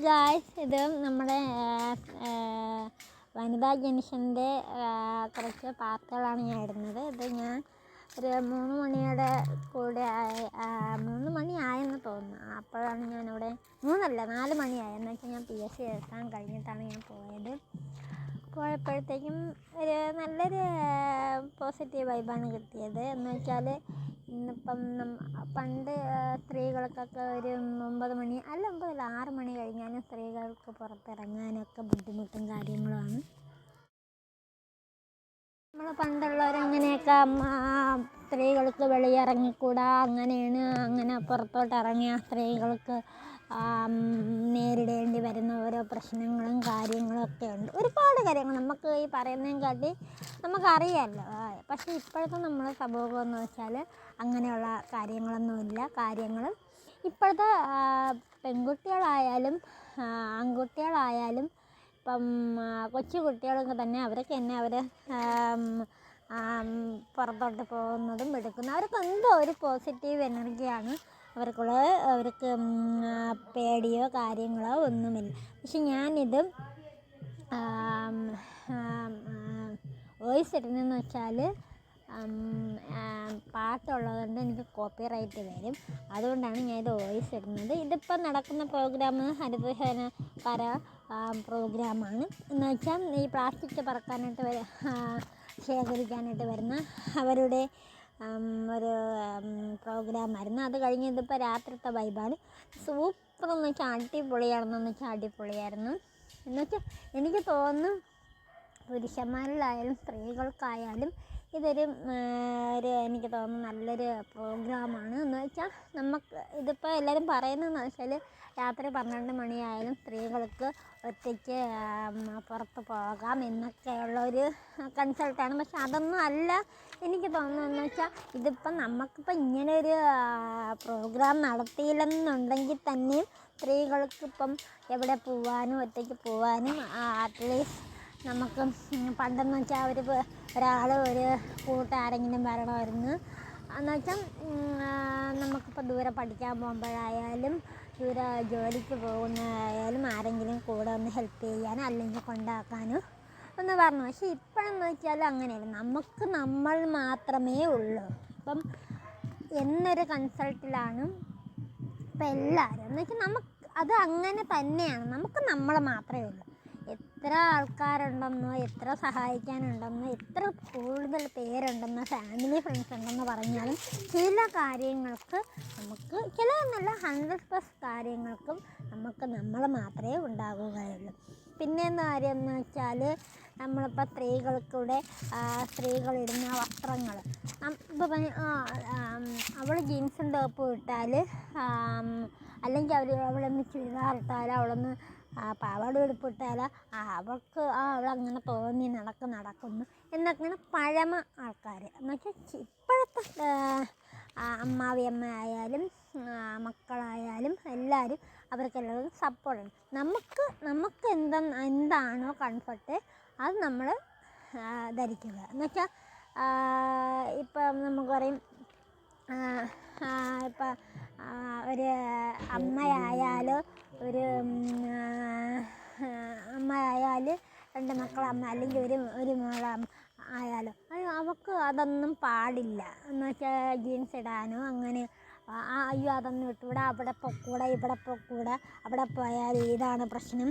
Guys ഇത് നമ്മുടെ വനിതാ ജംഗ്ഷന്റെ കുറച്ച് പാർട്ടുകളാണ് ഞാൻ ഇടുന്നത്. ഇത് ഞാൻ ഒരു മൂന്ന് മണിയുടെ കൂടെ ആയി മൂന്ന് മണി ആയെന്ന് തോന്നുന്നു. അപ്പോഴാണ് ഞാനിവിടെ മൂന്നല്ല നാല് മണിയായി എന്ന് വെച്ചാൽ ഞാൻ പി എസ് സി എഴുതാൻ കഴിഞ്ഞിട്ടാണ് ഞാൻ പോയത്. പോയപ്പോഴത്തേക്കും ഒരു നല്ലൊരു പോസിറ്റീവ് വൈബാണ് കിട്ടിയത്. എന്ന് വെച്ചാൽ ഇന്നിപ്പം പണ്ട് സ്ത്രീകൾക്കൊക്കെ ഒരു ഒമ്പത് മണി അല്ല ഒമ്പതല്ല ആറ് മണി കഴിഞ്ഞാലും സ്ത്രീകൾക്ക് പുറത്തിറങ്ങാനൊക്കെ ബുദ്ധിമുട്ടും കാര്യങ്ങളുമാണ്. നമ്മൾ പണ്ടുള്ളവർ അങ്ങനെയൊക്കെ സ്ത്രീകൾക്ക് വെളിയിറങ്ങിക്കൂടാ അങ്ങനെയാണ് അങ്ങനെ പുറത്തോട്ട് ഇറങ്ങിയ സ്ത്രീകൾക്ക് നേരിടേണ്ടി വരുന്ന ഓരോ പ്രശ്നങ്ങളും കാര്യങ്ങളും ഒക്കെ ഉണ്ട്. ഒരുപാട് കാര്യങ്ങൾ നമുക്ക് ഈ പറയുന്നതും കാട്ടി നമുക്കറിയാമല്ലോ പക്ഷേ ഇപ്പോഴത്തെ നമ്മുടെ സമൂഹം എന്ന് വെച്ചാൽ അങ്ങനെയുള്ള കാര്യങ്ങളൊന്നുമില്ല. കാര്യങ്ങൾ ഇപ്പോഴത്തെ പെൺകുട്ടികളായാലും ആൺകുട്ടികളായാലും ഇപ്പം കൊച്ചു കുട്ടികളൊക്കെ തന്നെ അവരൊക്കെ തന്നെ അവർ പുറത്തോട്ട് പോകുന്നതും എടുക്കുന്നതും അവർക്ക് എന്തോ ഒരു പോസിറ്റീവ് എനർജിയാണ് അവർക്കുള്ള അവർക്ക് പേടിയോ കാര്യങ്ങളോ ഒന്നുമില്ല. പക്ഷെ ഞാനിത് വോയിസ് ഇടുന്നതെന്ന് വെച്ചാൽ പാട്ടുള്ളതുകൊണ്ട് എനിക്ക് കോപ്പി റൈറ്റ് വരും. അതുകൊണ്ടാണ് ഞാൻ ഇത് വോയിസ് ഇടുന്നത്. ഇതിപ്പോൾ നടക്കുന്ന പ്രോഗ്രാം ഹരിതസേന പര പ്രോഗ്രാമാണ് എന്ന് വെച്ചാൽ ഈ പ്ലാസ്റ്റിക് പറക്കാനായിട്ട് ശേഖരിക്കാനായിട്ട് വരുന്ന അവരുടെ ഒരു പ്രോഗ്രാമായിരുന്നു അത് കഴിഞ്ഞ് ഇതിപ്പോൾ രാത്രിത്തെ വൈബാണ്. സൂപ്പർ എന്ന് വെച്ചാൽ അടിപൊളിയാണെന്ന് വെച്ചാൽ അടിപൊളിയായിരുന്നു എന്നുവെച്ചാൽ എനിക്ക് തോന്നുന്നു പുരുഷന്മാരിലായാലും സ്ത്രീകൾക്കായാലും ഇതൊരു ഒരു എനിക്ക് തോന്നുന്നു നല്ലൊരു പ്രോഗ്രാമാണ്. എന്ന് വെച്ചാൽ നമുക്ക് ഇതിപ്പോൾ എല്ലാവരും പറയുന്നതെന്ന് വെച്ചാൽ രാത്രി പന്ത്രണ്ട് മണിയായാലും സ്ത്രീകൾക്ക് ഒറ്റയ്ക്ക് പുറത്ത് പോകാം എന്നൊക്കെയുള്ള ഒരു കൺസൾട്ടാണ്. പക്ഷെ അതൊന്നും അല്ല എനിക്ക് തോന്നുന്നതെന്ന് വെച്ചാൽ ഇതിപ്പം നമുക്കിപ്പോൾ ഇങ്ങനെ ഒരു പ്രോഗ്രാം നടത്തിയില്ലെന്നുണ്ടെങ്കിൽ തന്നെയും സ്ത്രീകൾക്കിപ്പം എവിടെ പോവാനും ഒറ്റയ്ക്ക് പോവാനും അറ്റ്ലീസ്റ്റ് നമുക്ക് പണ്ടെന്ന് വെച്ചാൽ ഒരു ഒരാൾ ഒരു കൂട്ടാരെങ്കിലും വരണമായിരുന്നു. എന്ന് വെച്ചാൽ നമുക്കിപ്പോൾ ദൂരെ പഠിക്കാൻ പോകുമ്പോഴായാലും ദൂരെ ജോലിക്ക് പോകുന്നതായാലും ആരെങ്കിലും കൂടെ ഒന്ന് ഹെൽപ്പ് ചെയ്യാനോ അല്ലെങ്കിൽ കൊണ്ടാക്കാനോ ഒന്ന് പറഞ്ഞു. പക്ഷേ ഇപ്പോഴെന്ന് വെച്ചാൽ അങ്ങനെയല്ല. നമുക്ക് നമ്മൾ മാത്രമേ ഉള്ളൂ. ഇപ്പം എന്നൊരു കൺസൾട്ടിലാണ് ഇപ്പം എല്ലാവരും എന്ന് വെച്ചാൽ നമുക്ക് അത് അങ്ങനെ തന്നെയാണ്. നമുക്ക് നമ്മൾ മാത്രമേ ഉള്ളൂ. എത്ര ആൾക്കാരുണ്ടെന്നോ എത്ര സഹായിക്കാനുണ്ടെന്നോ എത്ര കൂടുതൽ പേരുണ്ടെന്നോ ഫാമിലി ഫ്രണ്ട്സ് ഉണ്ടെന്ന് പറഞ്ഞാലും ചില കാര്യങ്ങൾക്ക് നമുക്ക് ചില നല്ല ഹൺഡ്രഡ് പ്ലസ് കാര്യങ്ങൾക്കും നമുക്ക് നമ്മൾ മാത്രമേ ഉണ്ടാകുകയുള്ളൂ പിന്നെ എന്ന കാര്യം എന്ന് വെച്ചാൽ നമ്മളിപ്പോൾ സ്ത്രീകൾക്കൂടെ സ്ത്രീകളിടുന്ന വസ്ത്രങ്ങൾ ഇപ്പോൾ അവൾ ജീൻസും ടോപ്പും ഇട്ടാൽ അല്ലെങ്കിൽ അവർ അവളൊന്ന് ചുരിദാർ ഇട്ടാൽ അവളൊന്ന് ആ പാവാട ഉടുപ്പിട്ടാൽ ആ അവൾക്ക് ആ അവളങ്ങനെ തോന്നി നടക്കും നടക്കുന്നു എന്നൊക്കെയാണ് പഴമ ആൾക്കാർ എന്നുവെച്ചാൽ ഇപ്പോഴത്തെ അമ്മാവിയമ്മയായാലും മക്കളായാലും എല്ലാവരും അവർക്കെല്ലാവർക്കും സപ്പോർട്ടാണ് നമുക്ക് നമുക്ക് എന്താ എന്താണോ കംഫർട്ട് അത് നമ്മൾ ധരിക്കുക എന്നുവെച്ചാൽ ഇപ്പം നമുക്ക് പറയും ഇപ്പം ഒരു അമ്മയായാലോ ഒരു അമ്മയായാലും രണ്ട് മക്കളമ്മ അല്ലെങ്കിൽ ഒരു ഒരു മോള ആയാലും. അവൾക്ക് അതൊന്നും പാടില്ല. എന്ന് വെച്ചാൽ ജീൻസ് ഇടാനോ അങ്ങനെ അയ്യോ അതൊന്നും ഇട്ടുകൂടാ അവിടെ പൊക്കൂടാ ഇവിടെ പൊക്കൂടാ. അവിടെ പോയാൽ ഇതാണ് പ്രശ്നം.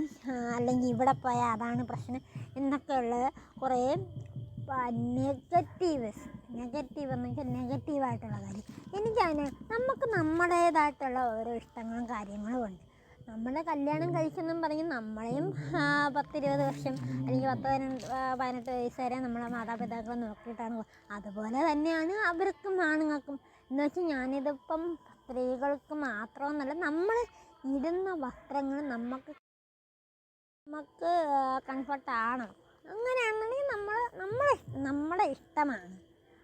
അല്ലെങ്കിൽ ഇവിടെ പോയാൽ അതാണ് പ്രശ്നം. എന്നൊക്കെയുള്ള കുറേ നെഗറ്റീവ്സ്. നെഗറ്റീവ് എന്ന് വെച്ചാൽ നെഗറ്റീവായിട്ടുള്ള കാര്യം. എനിക്കതിന് നമുക്ക് നമ്മുടേതായിട്ടുള്ള ഓരോ ഇഷ്ടങ്ങളും കാര്യങ്ങളും ഉണ്ട്. നമ്മുടെ കല്യാണം കഴിച്ചെന്നും പറഞ്ഞ് നമ്മളെയും പത്തിരുപത് വർഷം അല്ലെങ്കിൽ പത്ത് പതിനെട്ട് പതിനെട്ട് വയസ്സ് വരെ നമ്മളെ മാതാപിതാക്കളെ നോക്കിയിട്ടാണ് അതുപോലെ തന്നെയാണ് അവർക്കും ആണുങ്ങൾക്കും. എന്ന് വെച്ചാൽ ഞാനിതിപ്പം സ്ത്രീകൾക്ക് മാത്രമെന്നല്ല നമ്മൾ ഇടുന്ന വസ്ത്രങ്ങൾ നമുക്ക് നമുക്ക് കംഫർട്ടാണ് അങ്ങനെയാണെന്നുണ്ടെങ്കിൽ നമ്മൾ നമ്മളെ നമ്മുടെ ഇഷ്ടമാണ്.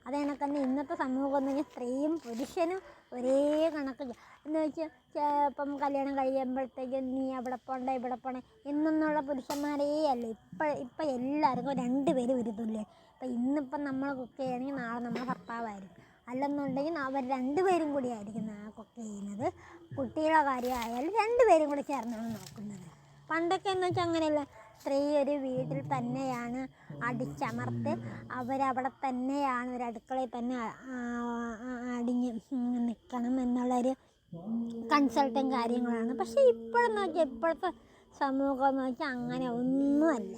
അത് കണക്ക് തന്നെ ഇന്നത്തെ സമൂഹം എന്ന് പറഞ്ഞാൽ സ്ത്രീയും പുരുഷനും ഒരേ കണക്ക് എന്ന് വെച്ചാൽ ഇപ്പം കല്യാണം കഴിയുമ്പോഴത്തേക്കും നീ അവിടെ പോണ്ട ഇവിടെ പോണേ എന്നൊന്നുള്ള പുരുഷന്മാരേ അല്ല. ഇപ്പം ഇപ്പം എല്ലാവർക്കും രണ്ട് പേര് തുല്യം ഇപ്പം ഇന്നിപ്പം നമ്മൾ കുക്ക് ചെയ്യണമെങ്കിൽ നാളെ നമ്മൾ ഭർത്താവായിരിക്കും. അല്ലെന്നുണ്ടെങ്കിൽ അവർ രണ്ട് പേരും കൂടി ആയിരിക്കും കുക്ക് ചെയ്യുന്നത്. കുട്ടികളുടെ കാര്യമായാലും രണ്ടുപേരും കൂടി ചേർന്നാണ് നോക്കുന്നത്. പണ്ടൊക്കെ എന്ന് വെച്ചാൽ അങ്ങനെയല്ല. സ്ത്രീ ഒരു വീട്ടിൽ തന്നെയാണ് അടിച്ചമർത്ത് അവരവിടെ തന്നെയാണ് ഒരു അടുക്കളയിൽ തന്നെ അടിഞ്ഞ് നിൽക്കണം എന്നുള്ളൊരു കൺസൾട്ടും കാര്യങ്ങളാണ്. പക്ഷേ ഇപ്പോഴെന്ന് വെച്ചാൽ ഇപ്പോഴത്തെ സമൂഹം എന്ന് വെച്ചാൽ അങ്ങനെ ഒന്നുമല്ല.